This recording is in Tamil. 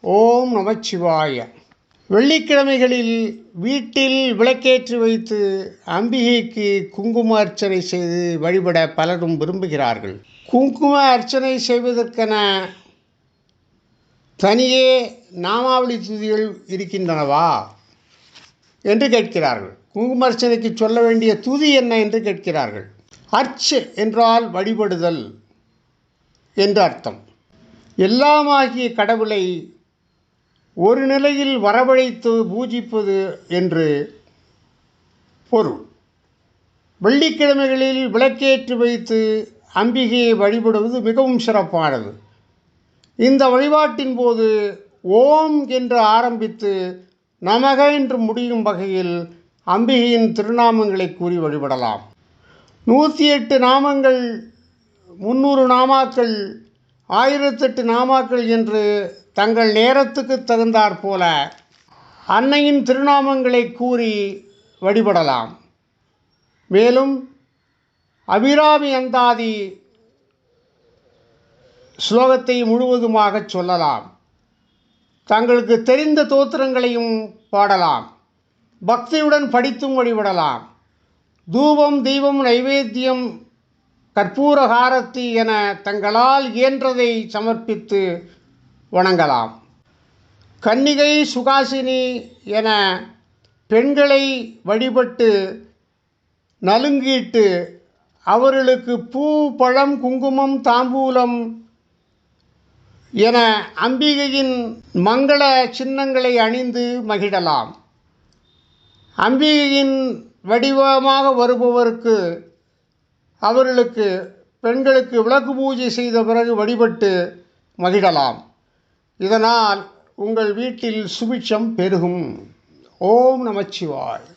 ஓம் நமச்சிவாய. வெள்ளிக்கிழமைகளில் வீட்டில் விளக்கேற்றி வைத்து அம்பிகைக்கு குங்கும அர்ச்சனை செய்து வழிபட பலரும் விரும்புகிறார்கள். குங்கும அர்ச்சனை செய்வதற்கென தனியே நாமாவளி துதிகள் இருக்கின்றனவா என்று கேட்கிறார்கள். குங்கும அர்ச்சனைக்கு சொல்ல வேண்டிய துதி என்ன என்று கேட்கிறார்கள். அர்ச் என்றால் வழிபடுதல் என்று அர்த்தம். எல்லாமாகிய கடவுளை ஒரு நிலையில் வரவழைத்து பூஜிப்பது என்று பொருள். வெள்ளிக்கிழமைகளில் விளக்கேற்றி வைத்து அம்பிகையை வழிபடுவது மிகவும் சிறப்பானது. இந்த வழிபாட்டின் போது ஓம் என்று ஆரம்பித்து நமக என்று முடியும் வகையில் அம்பிகையின் திருநாமங்களை கூறி வழிபடலாம். நூற்றி எட்டு நாமங்கள் முந்நூறு நாமாக்கள் ஆயிரத்தெட்டு நாமாக்கள் என்று தங்கள் நேரத்துக்கு தகுந்தாற் போல அன்னையின் திருநாமங்களை கூறி வழிபடலாம். மேலும் அபிராமி அந்தாதி ஸ்லோகத்தை முழுவதுமாக சொல்லலாம். தங்களுக்கு தெரிந்த தோத்திரங்களையும் பாடலாம். பக்தியுடன் படித்தும் வழிபடலாம். தூபம் தெய்வம் நைவேத்தியம் கற்பூரகாரத்தி என தங்களால் இயன்றதை சமர்ப்பித்து வணங்கலாம். கன்னிகை சுகாசினி என பெண்களை வழிபட்டு நலுங்கிட்டு அவர்களுக்கு பூ பழம் குங்குமம் தாம்பூலம் என அம்பிகையின் மங்கள சின்னங்களை அணிந்து மகிழலாம். அம்பிகையின் வடிவமாக வருபவருக்கு அவர்களுக்கு பெண்களுக்கு விளக்கு பூஜை செய்த பிறகு வழிபட்டு மகிழலாம். இதனால் உங்கள் வீட்டில் சுபிட்சம் பெருகும். ஓம் நமச்சிவாய்.